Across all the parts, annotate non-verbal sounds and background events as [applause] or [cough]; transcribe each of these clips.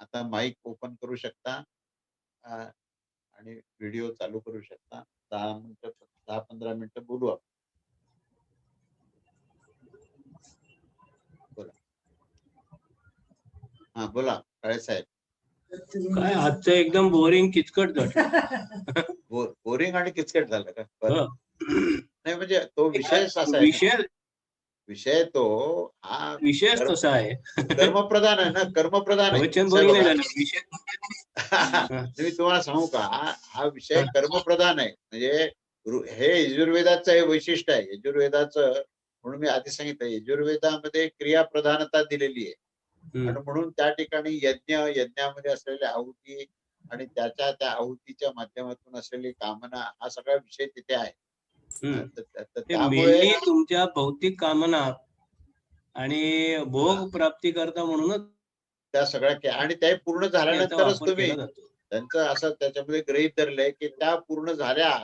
आता mic open करू शकता. आणि व्हिडिओ चालू करू शकता. दहा मिनिटं दहा पंधरा मिनिटं बोलू आपण. बोला. हा बोला काळे साहेब. काय आजचं एकदम बोरिंग किचकट झालं. [laughs] बोरिंग आणि किचकट झालं का? बरं. हो. नाही म्हणजे तो विषय असा आहे. विषय विषय तो हा विषयच तसा आहे. कर्मप्रधान आहे ना कर्मप्रधान विषय मी तुम्हाला सांगू का हा- विषय कर्मप्रधान आहे. म्हणजे हे यजुर्वेदाचं हे वैशिष्ट्य आहे. यजुर्वेदाचं म्हणून मी आधी सांगितलं यजुर्वेदामध्ये क्रियाप्रधानता दिलेली आहे. आणि म्हणून त्या ठिकाणी यज्ञ यज्ञामध्ये असलेल्या आहुती आणि त्याच्या त्या आहुतीच्या माध्यमातून असलेली कामना हा सगळा विषय तिथे आहे. त्यामुळे तुमच्या भौतिक कामना आणि भोग प्राप्ती करता म्हणूनच त्या सगळ्या के- आणि ते पूर्ण झाल्यानंतरच तुम्ही त्यांचं असं त्याच्यामध्ये गृहीत धरलंय की त्या पूर्ण झाल्या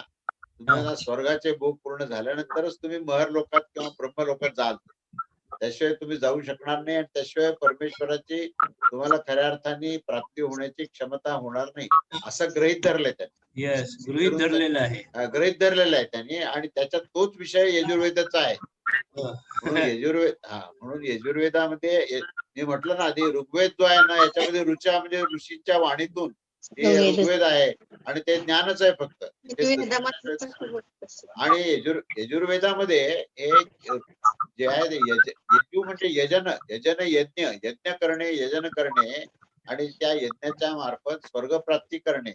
तुम्हाला स्वर्गाचे भोग पूर्ण झाल्यानंतरच तुम्ही महर लोकात किंवा ब्रह्म लोकात जाल. त्याशिवाय तुम्ही जाऊ शकणार नाही आणि त्याशिवाय परमेश्वराची तुम्हाला खऱ्या अर्थाने प्राप्ती होण्याची क्षमता होणार नाही असं गृहीत धरलंय त्यांनी येस गृहित धरलेलं आहे अं, गृहीत धरलेलं आहे त्यांनी आणि त्याच्यात तोच विषय यजुर्वेदाचा आहे हो. म्हणून यजुर्वेद हा म्हणून यजुर्वेदामध्ये ये- मी म्हटलं ना आधी ऋग्वेद जो आहे ना याच्यामध्ये ऋचा म्हणजे ऋषीच्या वाणीतून हे. ऋग्वेद आहे आणि ते ज्ञानच आहे फक्त. आणि यजुर यजुर्वेदामध्ये हे जे आहे यज म्हणजे यजन यजन यज्ञ यज्ञ करणे यजन करणे आणि त्या यज्ञाच्या मार्फत स्वर्गप्राप्ती करणे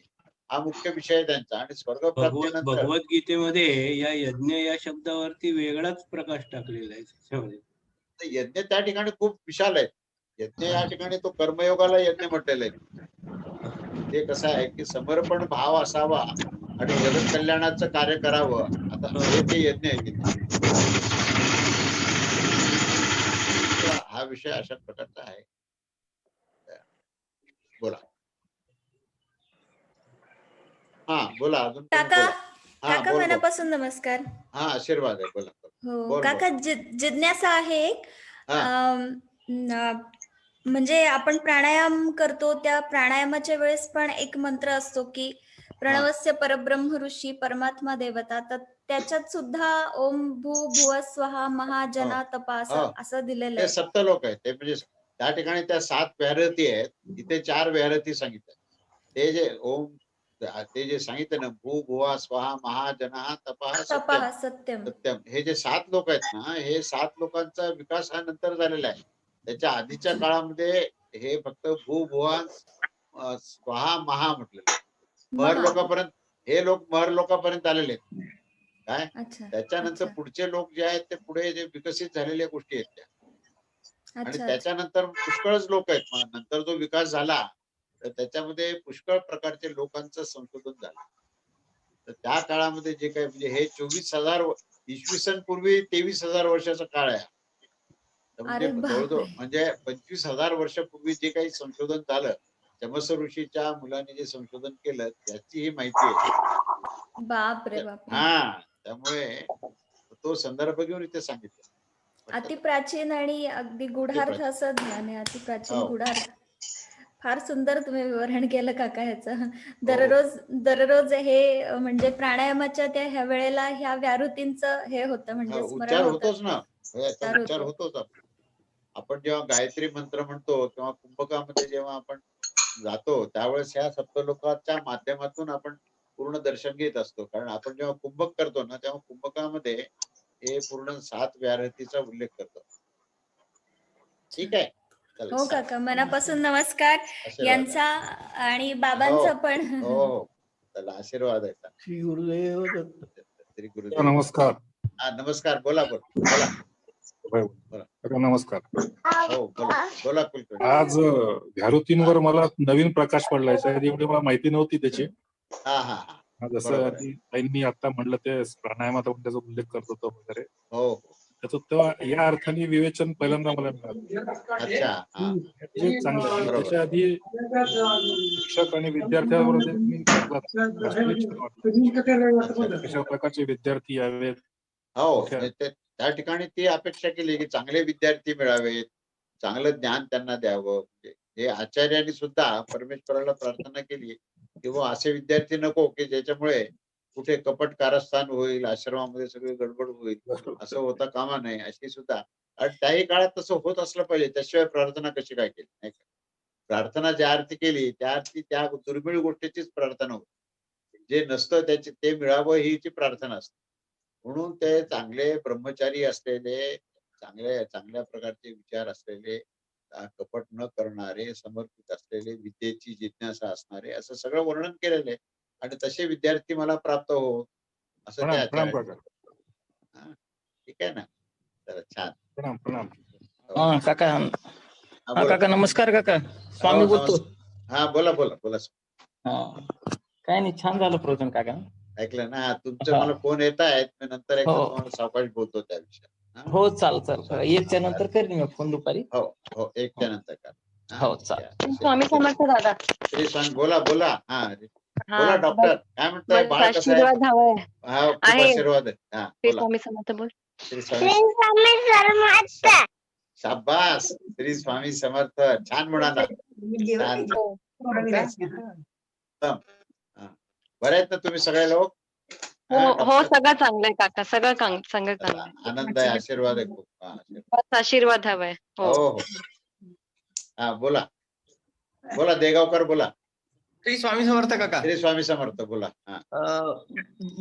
हा मुख्य विषय आहे त्यांचा. आणि भगवत स्वर्गप्राप्तीनंतर भगवद्गीतेमध्ये या यज्ञ या शब्दावरती वेगळाच प्रकाश टाकलेला आहे यज्ञ त्या ठिकाणी खूप विशाल आहे. यज्ञ या ठिकाणी तो कर्मयोगाला यज्ञ म्हटलेला आहे. ते कसं आहे की समर्पण भाव असावा आणि जगत कल्याणाचं कार्य करावं आता हे ते यज्ञ आहे हा विषय अशा प्रकारचा आहे. बोला. हा बोला अजून काका काका. मनापासून नमस्कार. हा आशीर्वाद आहे बोला. हो काका जिज्ञासा आहे एक. म्हणजे आपण प्राणायाम करतो त्या प्राणायामाच्या वेळेस पण एक मंत्र असतो की प्रणवस्य परब्रह्म ऋषी परमात्मा देवता तर त्याच्यात सुद्धा ओम भू भुव स्वहा महाजना तपा हा. असं दिलेलं आहे. सप्तलोक आहेत ते म्हणजे त्या ठिकाणी त्या सात व्याहरती आहेत इथे चार व्याहरती सांगितल्या. ते जे ओम ते जे सांगितलं ना भू भुवा स्वहा महाजना तपा तपा सत्यम. सत्यम. हे जे सात लोक आहेत ना हे सात लोकांचा विकास हा नंतर झालेला आहे. त्याच्या आधीच्या काळामध्ये हे फक्त भू भुवा अं, स्वहा महा म्हटलेलं आहे. महर महा. लोकांपर्यंत हे लोक महर लोकांपर्यंत आलेले आहेत काय त्याच्यानंतर. पुढचे लोक जे आहेत ते पुढे जे विकसित झालेल्या गोष्टी आहेत त्या आणि. त्याच्यानंतर पुष्कळच लोक आहेत नंतर जो विकास झाला तर त्याच्यामध्ये पुष्कळ प्रकारचे लोकांचं संशोधन झालं तर त्या काळामध्ये जे काही म्हणजे हे चोवीस हजार इसवी सन पूर्वी तेवीस हजार वर्षाचा काळ आहे म्हणजे अरे. जवळजवळ म्हणजे पंचवीस हजार वर्षापूर्वी जे काही संशोधन झालं चमस ऋषीच्या मुलांनी जे संशोधन केलं त्याची ही माहिती आहे बाप रे बाप रे. हा त्यामुळे तो संदर्भ घेऊन इथे सांगितलं अति प्राचीन आणि अगदी गुढार्थ. असं ज्ञान आहे अति प्राचीन हो. गुढार्थ फार सुंदर तुम्ही विवरण केलं काका ह्याचं दररोज दररोज हे म्हणजे प्राणायामाच्या त्या ह्या वेळेला ह्या व्याहृतींचं हे होतं म्हणजे हा, स्मरण होतोच ना याचा होतो. होतोच आपण आपण जेव्हा गायत्री मंत्र म्हणतो किंवा कुंभकामध्ये जेव्हा आपण जातो त्यावेळेस ह्या सप्तलोकाच्या माध्यमातून आपण पूर्ण दर्शन घेत असतो. कारण आपण जेव्हा कुंभक करतो ना तेव्हा कुंभकामध्ये हे पूर्ण सात व्यारतीचा उल्लेख करतो. ठीक आहे? चला, हो काका मनापासून नमस्कार. यांचा आणि बाबांचा हो. पण. हो हो. चला आशीर्वाद आहे. श्री गुरुदेव. श्री गुरुदेव. नमस्कार. हा नमस्कार. बोला बोला. बोला. काका, नमस्कार. हो बोला बोला कुलकर्णी. आज मला नवीन प्रकाश पडलाय त्याआधी एवढी मला माहिती नव्हती त्याची. हा हा हा. जसं बरोबर. आहे. आधी ताईंनी आता म्हणलं ते प्राणायामात आपण त्याचा उल्लेख करत होतो वगैरे. हो हो. त्याचं तेव्हा या अर्थाने विवेचन पहिल्यांदा मला मिळालं. अच्छा हा जे चांगलं आहे. बरोबर. त्याच्या आधी शिक्षक आणि विद्यार्थ्यांवर जे मी वाचलं, छान वाटलं. कशा प्रकारचे विद्यार्थी यावेत. हो ते- त्या ठिकाणी ती अपेक्षा केली की चांगले विद्यार्थी मिळावेत चांगलं ज्ञान त्यांना द्यावं. म्हणजे हे आचार्यांनी सुद्धा परमेश्वराला प्रार्थना केली किंवा असे विद्यार्थी नको की ज्याच्यामुळे कुठे कपट कारस्थान होईल आश्रमामध्ये सगळी गडबड होईल असं होता कामा नये अशी सुद्धा. आणि त्याही काळात तसं होत असलं पाहिजे त्याशिवाय प्रार्थना कशी काय केली नाही का? प्रार्थना ज्या अर्थी केली त्या अर्थी त्या दुर्मिळ गोष्टीचीच प्रार्थना होती. जे नसतं त्याची ते मिळावं ही ची प्रार्थना असते. म्हणून ते चांगले ब्रह्मचारी असलेले चांगल्या चांगल्या प्रकारचे विचार असलेले कपट न करणारे समर्पित असलेले विद्येची जिज्ञासा असणारे असं सगळं वर्णन केलेलं आहे आणि तसे विद्यार्थी मला प्राप्त हो असं हा, ठीक आहे ना? तर छान. प्रणाम प्रणाम. हा. काका. काका नमस्कार काका. स्वामी हो, बोलतो. हा बोला बोला बोला काय नाही छान झालं प्रवचन काका. ऐकलं ना तुमचे हा. मला फोन येत आहेत मी नंतर एकदा हो. तुम्हाला सावकाश बोलतो त्या विषयात हो चाल चाल एकच्या नंतर करीन मी फोन दुपारी. हो एकच्या नंतर का हा, हो, चालेल. या. स्वामी समर्थ दादा. श्री स्वामी बोला बोला. हा हा बोला डॉक्टर काय म्हणताय? बाळ कसं आशीर्वाद हा खूप आहे. आशीर्वाद आहे. हा स्वामी समर्थ बोल. श्री स्वामी शाबास. श्री स्वामी समर्थ. छान म्हणाला हो. बरे आहेत ना तुम्ही सगळे लोक? हो हा? सगळं चांगलंय काका सगळं चांग- सगळं चांगलं आहे. आनंद आहे आशीर्वाद आहे खूप. हा, आशीर्वाद. बस आशीर्वाद हवाय हो. हो हो. हा बोला. बोला देगावकर बोला. श्री स्वामी समर्थ काका. श्री स्वामी समर्थ बोला. हा. अं,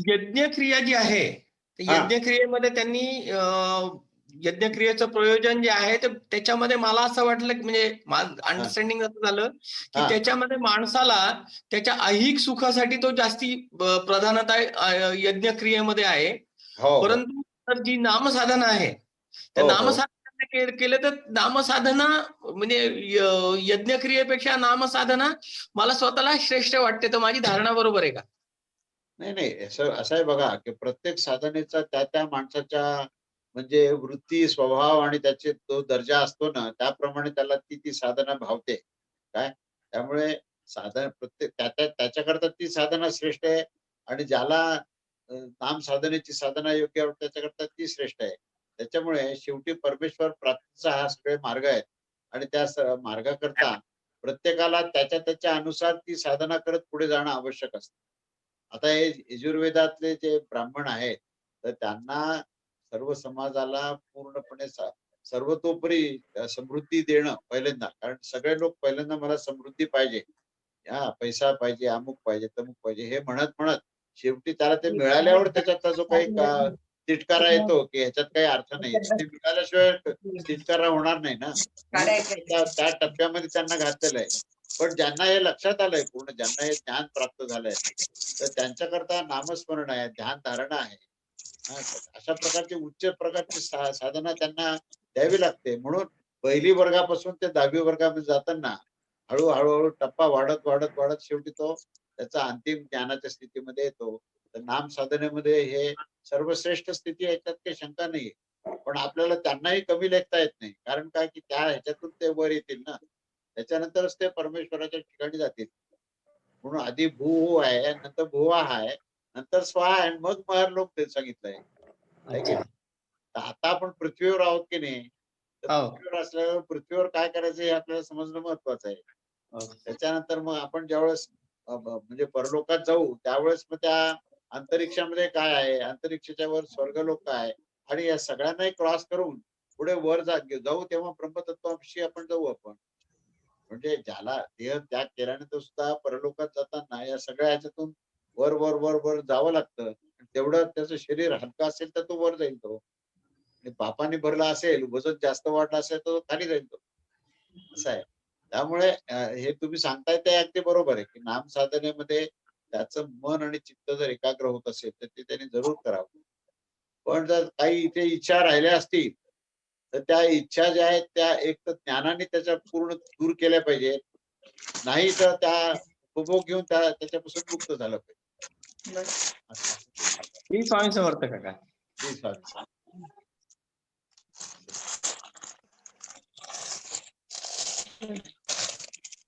यज्ञक्रिया जी आहे ते हा. यज्ञक्रियेमध्ये त्यांनी अं, यज्ञक्रियेचं प्रयोजन जे आहे ते त्याच्यामध्ये मला असं वाटलं की म्हणजे अंडरस्टँडिंग असं झालं की. त्याच्यामध्ये माणसाला त्याच्या ऐहिक सुखासाठी तो जास्ती प्रधानता यज्ञक्रियेमध्ये आहे हो हो. परंतु तर जी नामसाधना आहे त्या हो. नामसाधना केलं तर नामसाधना म्हणजे यज्ञक्रियेपेक्षा नामसाधना मला स्वतःला श्रेष्ठ वाटते तर माझी धारणा बरोबर आहे का नाही नाही असं असं आहे बघा की प्रत्येक साधनेचा त्या त्या माणसाच्या म्हणजे वृत्ती स्वभाव आणि त्याचे तो दर्जा असतो ना त्याप्रमाणे त्याला ती ती साधना भावते. काय? त्यामुळे साधन प्रत्येक त्या त्याच्याकरता ती साधना श्रेष्ठ आहे आणि ज्याला नाम साधनेची साधना योग्य त्याच्याकरता ती श्रेष्ठ आहे. त्याच्यामुळे शेवटी परमेश्वर प्राप्तीचा हा सगळे मार्ग आहेत. आणि त्या मार्गाकरता प्रत्येकाला त्याच्या त्याच्या अनुसार ती साधना करत पुढे जाणं आवश्यक असतं. आता हे यजुर्वेदातले जे ब्राह्मण आहेत तर त्यांना सर्व समाजाला पूर्णपणे सर्वतोपरी समृद्धी देणं पहिल्यांदा. कारण सगळे लोक पहिल्यांदा मला समृद्धी पाहिजे. हा पैसा पाहिजे अमुक पाहिजे तमुक पाहिजे हे म्हणत म्हणत शेवटी त्याला ते मिळाल्यावर त्याच्यातला जो काही तिटकारा येतो की ह्याच्यात काही अर्थ नाही. ते मिळाल्याशिवाय तिटकारा होणार नाही ना. त्या टप्प्यामध्ये त्यांना घातलेलं आहे. पण ज्यांना हे लक्षात आलंय पूर्ण ज्यांना हे ज्ञान प्राप्त झालंय तर त्यांच्याकरता नामस्मरण आहे ध्यान धारणा आहे. अशा प्रकारचे उच्च प्रकारची साधना त्यांना द्यावी लागते. म्हणून पहिली वर्गापासून ते दहावी वर्गामध्ये जाताना हळू हळूहळू टप्पा वाढत वाढत वाढत शेवटी तो त्याचा अंतिम ज्ञानाच्या स्थितीमध्ये येतो. तर नाम साधनेमध्ये हे सर्वश्रेष्ठ स्थिती याच्यात काही शंका नाही पण आपल्याला त्यांनाही कमी लेखता येत नाही. कारण काय की त्या ह्याच्यातून ते वर येतील ना. त्याच्यानंतरच ते परमेश्वराच्या ठिकाणी जातील. म्हणून आधी भू आहे नंतर भुवा आहे. नंतर स्वा आहे आणि मग महर लोक ते सांगितलंय. आता आपण पृथ्वीवर आहोत की नाही? हो. पृथ्वीवर असल्यावर पृथ्वीवर काय करायचं हे आपल्याला समजणं महत्वाचं आहे. हो. त्याच्यानंतर मग आपण ज्यावेळेस म्हणजे परलोकात जाऊ त्यावेळेस मग त्या अंतरिक्षामध्ये काय आहे? अंतरिक्षाच्या वर स्वर्गलोक काय आहे? आणि या सगळ्यांनाही क्रॉस करून पुढे वर जाऊ तेव्हा ब्रह्मतत्वाशी आपण जाऊ आपण. म्हणजे ज्याला देह त्याग केल्यानंतर सुद्धा परलोकात जाताना या सगळ्या ह्याच्यातून वर वर वर वर जावं लागतं. तेवढं त्याचं शरीर हलका असेल तर तो वर जाईल तो. आणि पापाने भरला असेल वजन जास्त वाढला असेल तर तो खाली जाईल तो. असं आहे. त्यामुळे हे तुम्ही सांगताय ते अगदी बरोबर आहे की नाम साधनेमध्ये त्याचं मन आणि चित्त जर एकाग्र होत असेल तर ते त्याने जरूर करावं. पण जर काही इथे इच्छा राहिल्या असतील तर त्या इच्छा ज्या आहेत त्या एक तर ज्ञानाने त्याच्या पूर्ण दूर केल्या पाहिजेत. नाही तर त्या उपभोग घेऊन त्या त्याच्यापासून मुक्त झालं पाहिजे. श्री स्वामी समर्थ काका श्री स्वामी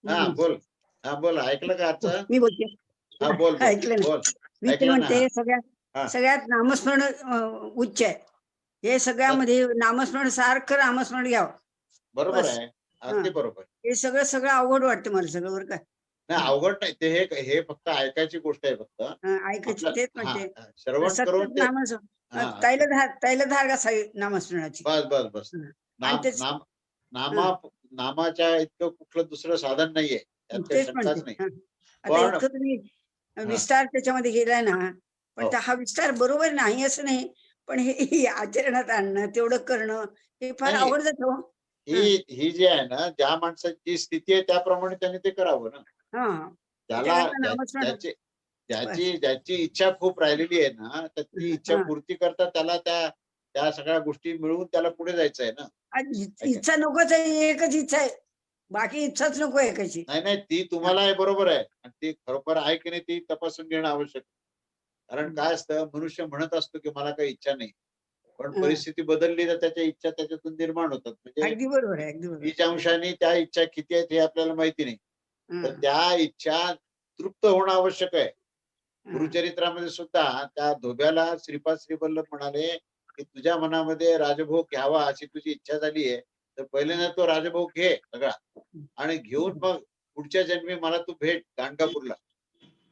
हा बोल. हा बोल. ऐकलं का आजचं? मी बोलते. हा बोल बोल, ऐकलं. बोल. मी ते ऐकलं ना. म्हणते हा. सगळ्यात सगळ्यात नामस्मरण अं, उच्च आहे. हे सगळ्यामध्ये नामस्मरण सारखं नामस्मरण घ्यावं. बरोबर बस. आहे. अगदी बरोबर. हे सगळं सगळं अवघड वाटतं मला सगळं बरं का? नाही अवघड नाही. ते हे हे फक्त ऐकायची गोष्ट आहे फक्त. ऐकायचं तेच हा, हा, श्रवण करून ते हा, ताईला धार नामस्मरणाची. बस बस बस. हं. नाम आणि तेच- नाम नामा नामाच्या इतकं कुठलं दुसरं साधन नाहीये. त्यात काही तेच शंकाच म्हणते नाही. हं. आता पण- इतकं तुम्ही विस्तार त्याच्यामध्ये गेलाय ना पण हो. त्या- हा विस्तार बरोबर नाही असं नाही. पण हे हे आचरणात आणणं तेवढं करणं हे फार नाही. अवघड जातं हो. ही. ही जी आहे ना ज्या माणसाची स्थिती आहे त्याप्रमाणे त्याने ते करावं ना. त्याला नामस्मरण- ज्याची इच्छा खूप राहिलेली आहे ना तर ती इच्छा. पूर्ती करता त्याला त्या त्या सगळ्या गोष्टी मिळवून त्याला पुढे जायचं आहे ना इच्छा नकोच आहे एकच इच्छा आहे. बाकी इच्छाच नको आहे एकाची नाही नाही ती तुम्हाला आहे बरोबर आहे. आणि ती खरोखर आहे की नाही ती तपासून घेणं आवश्यक आहे. कारण काय असतं मनुष्य म्हणत असतो की मला काही इच्छा नाही. पण. परिस्थिती बदलली तर त्याच्या इच्छा त्याच्यातून निर्माण होतात. म्हणजे अंशाने त्या इच्छा किती आहेत हे आपल्याला माहिती नाही. तर त्या इच्छा तृप्त होणं आवश्यक आहे. गुरुचरित्रामध्ये सुद्धा त्या धोब्याला श्रीपाद श्रीवल्लभ म्हणाले की तुझ्या मनामध्ये राजभोग घ्यावा अशी तुझी इच्छा झाली आहे तर पहिल्यांदा तो राजभोग घे सगळा. आणि घेऊन मग पुढच्या जन्मी मला तू भेट गाणगापूरला.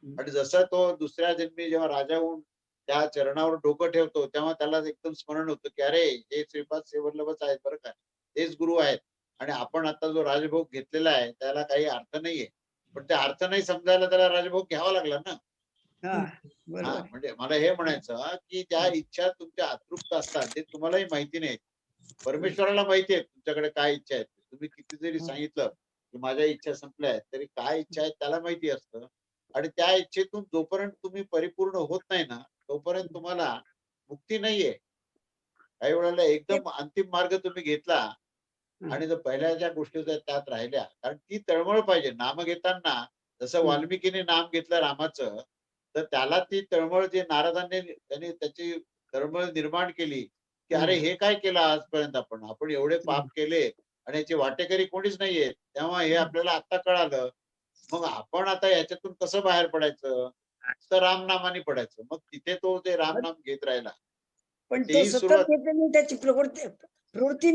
आणि जसा तो दुसऱ्या जन्मी जेव्हा राजा होऊन त्या चरणावर डोकं ठेवतो तेव्हा त्याला एकदम स्मरण होतं की अरे हे श्रीपाद श्रीवल्लभच आहेत बरं का. तेच गुरु आहेत. आणि आपण आता जो राजभोग घेतलेला आहे त्याला काही अर्थ नाहीये. पण ते अर्थ नाही समजायला त्याला राजभोग घ्यावा लागला ना. म्हणजे मला हे म्हणायचं की ज्या इच्छा तुमच्या अतृप्त असतात ते तुम्हालाही माहिती नाही परमेश्वराला माहिती आहे तुमच्याकडे काय इच्छा आहेत तुम्ही किती जरी सांगितलं की माझ्या इच्छा संपल्या आहेत तरी काय इच्छा आहेत त्याला माहिती असतं. आणि त्या इच्छेतून जोपर्यंत तुम्ही परिपूर्ण होत नाही ना तोपर्यंत तुम्हाला मुक्ती नाहीये. काही वेळेला एकदम अंतिम मार्ग तुम्ही घेतला आणि जर पहिल्या ज्या गोष्टी होत्या त्यात राहिल्या. कारण ती तळमळ पाहिजे. नाम घेताना जसं. वाल्मिकीने नाम घेतलं रामाचं तर त्याला ती तळमळ जे नारदांनी त्यांनी त्याची तळमळ निर्माण केली की अरे हे काय केलं आजपर्यंत आपण? आपण एवढे पाप केले आणि याचे वाटेकरी कोणीच नाहीये. तेव्हा हे आपल्याला आता कळालं. मग आपण आता याच्यातून कसं बाहेर पडायचं? तर रामनामाने पडायचं. मग तिथे तो जे रामनाम घेत राहिला पण तो त्याची प्रवृत्ती प्रवृत्ती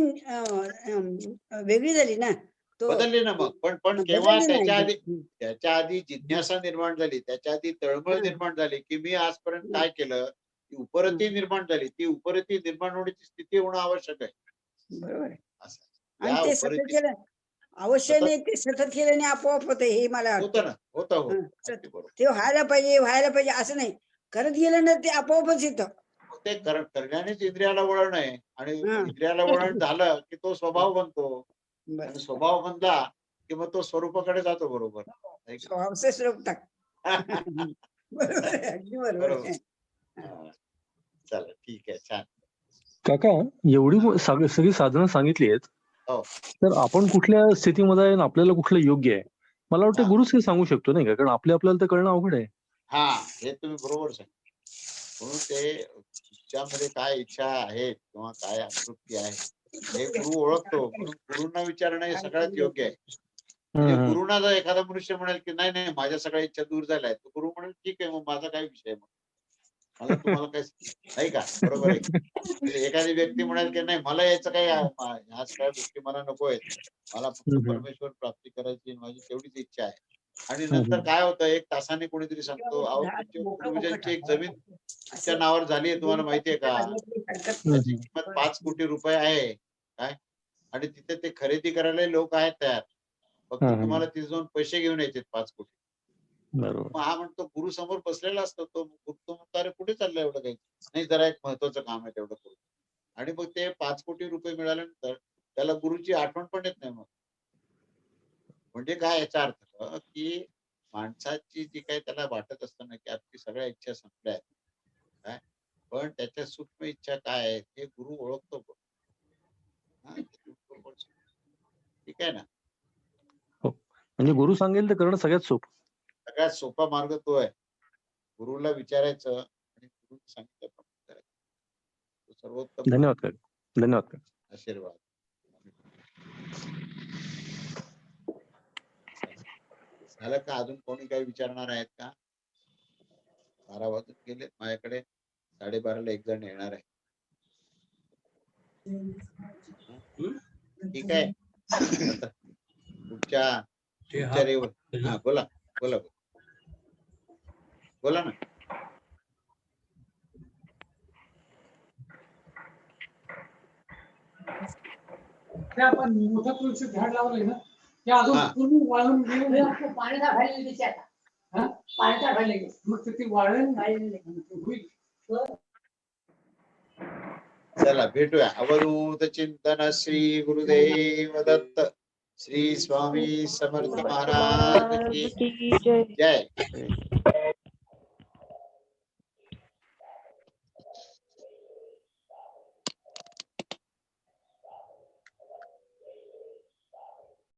वेगळी झाली ना तो बदलली ना मग पण पण केव्हा. त्याच्या आधी. त्याच्या आधी जिज्ञासा निर्माण झाली त्याच्या आधी तळमळ. निर्माण झाली की मी आजपर्यंत. काय केलं ती उपरती निर्माण झाली ती उपरती निर्माण होण्याची स्थिती होणं आवश्यक आहे बरोबर आणि ते सतत केलं अवश्य नाही ते सतत केल्याने आपोआप होतं हे मला. होतं ना होतं हो. ते व्हायला पाहिजे व्हायला पाहिजे असं नाही करत गेलं ना ते आपोआपच येतं ते कर- करण्यानेच इंद्रियाला वळण आहे आणि हं. इंद्रियाला वळण झालं की तो स्वभाव बनतो. आणि स्वभाव बनला की मग तो स्वरूपाकडे जातो बरोबर. [laughs] चला ठीक आहे छान. काका एवढी सगळी साधनं सांगितली आहेत हो. तर आपण कुठल्या स्थितीमध्ये आहे आपल्याला कुठलं योग्य आहे? मला वाटतं. गुरुच हे सांगू शकतो नाही का? कारण आपल्या आपल्याला तर कळणं अवघड आहे. हा हे तुम्ही बरोबर सांग म्हणून ते तुमच्यामध्ये काय इच्छा आहे किंवा काय आकृती आहे हे गुरु ओळखतो. म्हणून गुरुंना विचारणं हे सगळ्यात योग्य आहे. म्हणजे. गुरुना जर एखादा मनुष्य म्हणेल की नाही नाही माझ्या सगळ्या इच्छा दूर झाल्या आहेत. गुरु म्हणेल ठीक आहे मग माझा काय विषय मग? मला तुम्हाला काय नाही का? बरोबर आहे. म्हणजे एखादी व्यक्ती म्हणाल की नाही मला याचं काही ह्या सगळ्या गोष्टी मला नको आहेत. मला फक्त. परमेश्वर प्राप्ती करायची माझी तेवढीच इच्छा आहे. आणि. नंतर काय होतं एक तासाने कोणीतरी सांगतो पूर्वजांची एक जमीन तुमच्या नावावर झाली आहे तुम्हाला माहितीये का? त्याची किंमत पाच कोटी रुपये आहे काय? आणि तिथे ते खरेदी करायला लोक आहेत तयार. फक्त. तुम्हाला तिथे जाऊन पैसे घेऊन यायचे पाच कोटी. बरोबर. मग हा म्हणतो गुरु समोर बसलेला असतो तो गुरु तो म्हणतो अरे कुठे चाललंय एवढं काही? नाही जरा एक महत्वाचं काम आहे तेवढं करू आणि मग ते पाच कोटी रुपये मिळाल्यानंतर त्याला गुरुची आठवण पण येत नाही मग. म्हणजे काय याचा अर्थ? की माणसाची जी काही त्याला वाटत असतं ना की आपली सगळ्या इच्छा संपल्या आहेत. काय? पण त्याच्या सूक्ष्म इच्छा काय आहेत हे गुरु ओळखतो पण. हा. ठीक आहे ना? म्हणजे गुरु सांगेल तर करणं सगळ्यात सोपं. सगळ्यात सोपा मार्ग तो आहे. गुरुला विचारायचं आणि गुरु तो सर्वोत्तम धन्यवाद धन्यवाद आशीर्वाद. झालं का? अजून कोणी काही विचारणार आहेत का? बारा वाजून गेले. माझ्याकडे साडेबाराला एक जण येणार आहे. ठीक आहे. तुमच्या बोला. बोला बोला. बोला ना. आपण मोठं तुळशी झाड लावलंय ना? ते अजून वाळून गेले पाण्याचा खायला आता। पाण्याचा खायला मग ते- वाळण होईल चला भेटूया। अवधूत चिंतन श्री गुरुदेव दत्त श्री स्वामी समर्थ महाराज की की जय। जय।